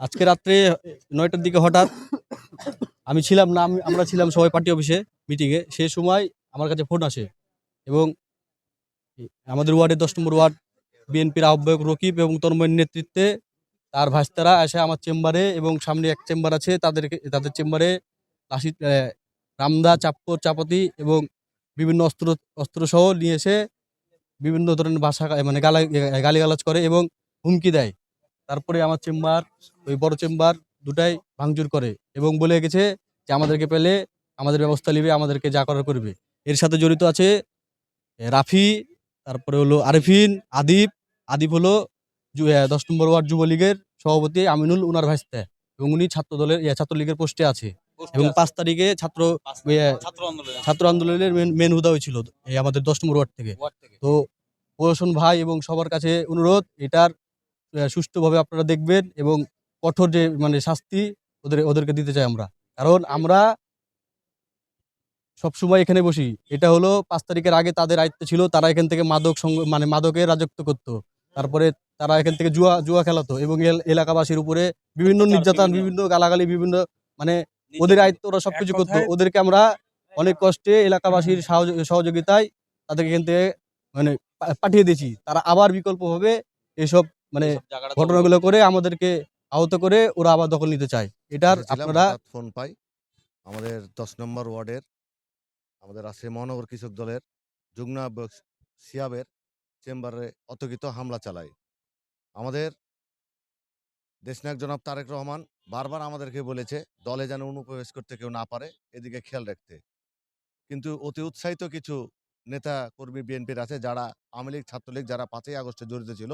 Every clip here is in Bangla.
আজকে রাত্রে নয়টার দিকে হঠাৎ আমি ছিলাম না আমরা ছিলাম সবাই পার্টি অফিসে মিটিংয়ে সেই সময় আমার কাছে ফোন আসে এবং আমাদের ওয়ার্ডের দশ নম্বর ওয়ার্ড বিএনপির আহ্বায়ক রকিব এবং তন্ময়ের নেতৃত্বে তার ভাস্তারা এসে আমার চেম্বারে এবং সামনে এক চেম্বার আছে, তাদেরকে তাদের চেম্বারে লাশি রামদা চাপ্পর চাপাতি এবং বিভিন্ন অস্ত্র, অস্ত্রসহ নিয়ে এসে বিভিন্ন ধরনের ভাষা মানে গালা, গালিগালাজ করে এবং হুমকি দেয়। তারপরে আমার চেম্বার, ওই বড় চেম্বার দুটাই ভাঙচুর করে এবং বলে গেছে যে, আমাদেরকে পেলে, আমাদের ব্যবস্থা নেবে, আমাদেরকে যা করার করবে। এর সাথে জড়িত আছে রাফি, তারপরে হলো আরিফিন আদিপ আদিপ হলো দশ নম্বর ওয়ার্ড যুবলীগের সভাপতি আমিনুল উনার ভাইস্তে এবং উনি ছাত্র দলের ছাত্রলীগের পোস্টে আছে। এবং পাঁচ তারিখে ছাত্র ছাত্র আন্দোলনের মেন হুদা হয়েছিল। এই আমাদের দশ নম্বর ওয়ার্ড থেকে। তো প্রশাসন ভাই এবং সবার কাছে অনুরোধ এটার সুষ্ঠুভাবে আপনারা দেখবেন এবং কঠোর যে মানে শাস্তি ওদের ওদেরকে দিতে চাই আমরা। কারণ আমরা সবসময় এখানে বসি। এটা হলো পাঁচ তারিখের আগে তাদের আয়ত্তে ছিল তারা এখান থেকে মাদক মানে মাদকে রাজত্ব করতো। তারপরে তারা এখান থেকে জুয়া জুয়া খেলাতো এবং এলাকাবাসীর উপরে বিভিন্ন নির্যাতন বিভিন্ন গালাগালি বিভিন্ন মানে ওদের আয়ত্ত ওরা সবকিছু করতো। ওদেরকে আমরা অনেক কষ্টে এলাকাবাসীর সহযোগ- সহযোগিতায় তাদেরকে এখান থেকে মানে পাঠিয়ে দিয়েছি। তারা আবার বিকল্পভাবে এসব মানে ঘটনাগুলো করে আমাদেরকে আহত করে ওরা আবার দখল নিতে চায়। এটার আপনারা ফোন পাই। আমাদের দশ নম্বর ওয়ার্ডের আমাদের আছে মহানগর কৃষক দলের যুগ্ম সিয়াবের চেম্বারে অতর্কিত হামলা চালায়। আমাদের দেশনায়ক জনাব তারেক রহমান বারবার আমাদেরকে বলেছে দলে যেন অনুপ্রবেশ করতে কেউ না পারে এদিকে খেয়াল রাখতে। কিন্তু অতি উৎসাহিত কিছু নেতা কর্মী বিএনপির আছে যারা আওয়ামী লীগ ছাত্রলীগ যারা পাঁচই আগস্টে জড়িত ছিল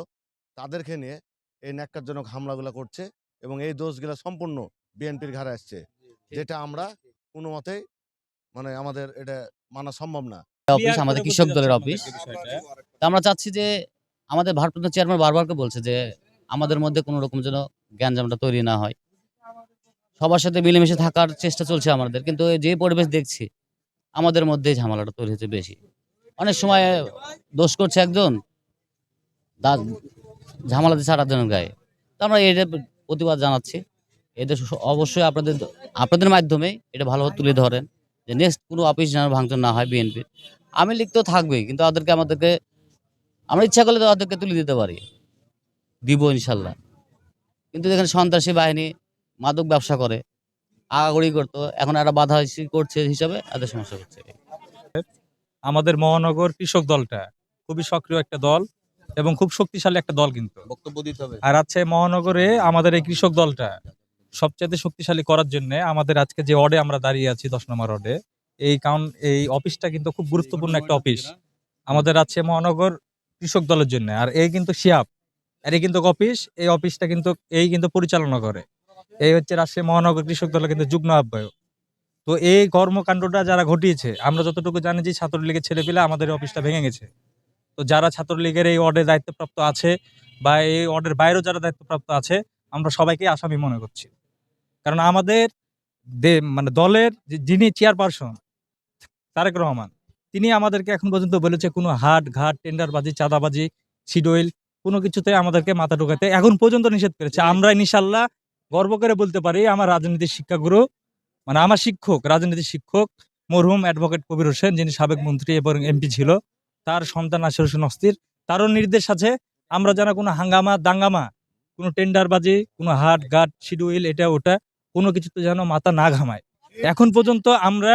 তাদেরকে নিয়ে এই ন্যাক্কারজনক হামলাগুলো করছে এবং এই দোষগুলো সম্পূর্ণ বিএনপির ঘাড়ে আসছে। যেটা আমরা কোনো মতেই মানে আমাদের এটা মানা সম্ভব না। অফিস আমাদের কৃষক দলের অফিস। আমরা চাচ্ছি যে আমাদের ভারপ্রাপ্ত চেয়ারম্যান বারবারকে বলছে যে আমাদের মধ্যে কোনো রকম যেন জ্ঞানজামটা তৈরি না হয়। সবার সাথে মিলেমিশে থাকার চেষ্টা চলছে আমাদের, কিন্তু যে পরিবেশ দেখছি, আমাদের মধ্যে ঝামেলাটা তৈরি হচ্ছে বেশি। অনেক সময় দোষ করছে একজন ঝামেলা দিচ্ছে আর একজনের গায়ে। তো আমরা এদের প্রতিবাদ জানাচ্ছি। এদের অবশ্যই আপনাদের আপনাদের মাধ্যমে এটা ভালোভাবে তুলে ধরেন, যে নেক্সট কোনো অফিস যেন ভাঙচুর না হয় বিএনপির আমি লিখ তো থাকবেই, কিন্তু ওদেরকে আমাদেরকে, আমরা ইচ্ছা করলে তো ওদেরকে তুলে দিতে পারি। দিব ইনশাল্লাহ। কিন্তু এখানে সন্ত্রাসী বাহিনী মাদক ব্যবসা করে। আগাগড়ি করতো। এখন একটা বাধা করছে হিসাবে এদের সমস্যা হচ্ছে। আমাদের মহানগর কৃষক দলটা খুবই সক্রিয় একটা দল এবং খুব শক্তিশালী একটা দল কিন্তু। বক্তব্য দিতে হবে। আর আছে মহানগরে আমাদের এই কৃষক দলটা সবচেয়ে শক্তিশালী করার জন্য আমাদের আজকে যে ওয়ার্ডে আমরা দাঁড়িয়ে আছি দশ নম্বর ওয়ার্ডে এই কারণ এই অফিসটা কিন্তু খুব গুরুত্বপূর্ণ একটা অফিস। আমাদের আছে মহানগর কৃষক দলের জন্য। আর এই কিন্তু শিয়াব এই কিন্তু অফিস এই অফিসটা কিন্তু এই কিন্তু পরিচালনা করে। এই হচ্ছে রাজশাহী মহানগর কৃষক দলের কিন্তু যুগ্ম আহ্বায়ক। তো এই কর্মকাণ্ডটা যারা ঘটিয়েছে, আমরা যতটুকু জানি যে ছাত্রলীগের ছেলে পেলে আমাদের অফিসটা ভেঙে গেছে। তো যারা ছাত্রলীগের এই ওয়ার্ডে দায়িত্বপ্রাপ্ত আছে বা এই ওয়ার্ডের বাইরেও যারা দায়িত্বপ্রাপ্ত আছে, আমরা সবাইকে আসামি মনে করছি। কারণ আমাদের মানে দলের যিনি চেয়ারপারসন তারেক রহমান, তিনি আমাদেরকে এখন পর্যন্ত বলেছে কোনো হাট ঘাট টেন্ডারবাজি চাঁদাবাজি সিডোয়েল কোনো কিছুতে আমাদেরকে মাথা ঢোকাতে এখন পর্যন্ত নিষেধ করেছে। আমরা ইনশাল্লাহ গর্ব করে বলতে পারি আমার রাজনীতির শিক্ষাগুরু মানে আমার শিক্ষক রাজনীতির শিক্ষক মরহুম অ্যাডভোকেট কবির হোসেন যিনি সাবেক মন্ত্রী এবং এমপি ছিল তার সন্তান আশর হোসেন অস্থির। তারও নির্দেশ আছে আমরা যেন কোনো হাঙ্গামা দাঙ্গামা কোনো টেন্ডারবাজি কোনো হাট ঘাট শিডিউল এটা ওটা কোনো কিছুতে যেন মাথা না ঘামায়। এখন পর্যন্ত আমরা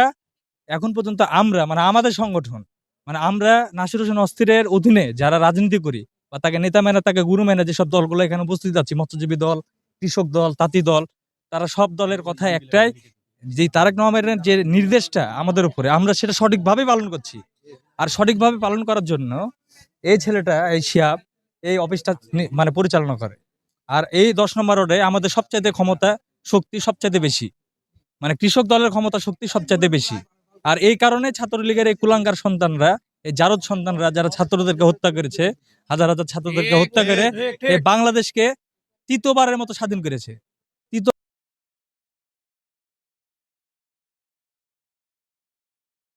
এখন পর্যন্ত আমরা মানে আমাদের সংগঠন মানে আমরা নাসির হোসেন অস্থিরের অধীনে যারা রাজনীতি করি বা তাকে নেতা মেনে, তাকে গুরু মেনে যেসব দলগুলো এখানে উপস্থিত আছি, মৎস্যজীবী দল, কৃষক দল, তাঁতি দল, তারা সব দলের কথা একটাই, যে তারেক রহমানের যে নির্দেশটা আমাদের উপরে, আমরা সেটা সঠিকভাবে পালন করছি। আর সঠিকভাবে পালন করার জন্য এই ছেলেটা, এই শিয়াব, এই অফিসটা মানে পরিচালনা করে। আর এই দশ নম্বর রোডে আমাদের সবচাইতে ক্ষমতা, শক্তি সবচাইতে বেশি। মানে কৃষক দলের ক্ষমতা, শক্তি সবচাইতে বেশি। আর এই কারণে ছাত্রলীগের এই কুলাঙ্গার সন্তানরা এই জারদ সন্তানরা যারা ছাত্রদেরকে হত্যা করেছে হাজার হাজার ছাত্রদেরকে হত্যা করে এই বাংলাদেশকে তৃতীয়বারের মতো স্বাধীন করেছে।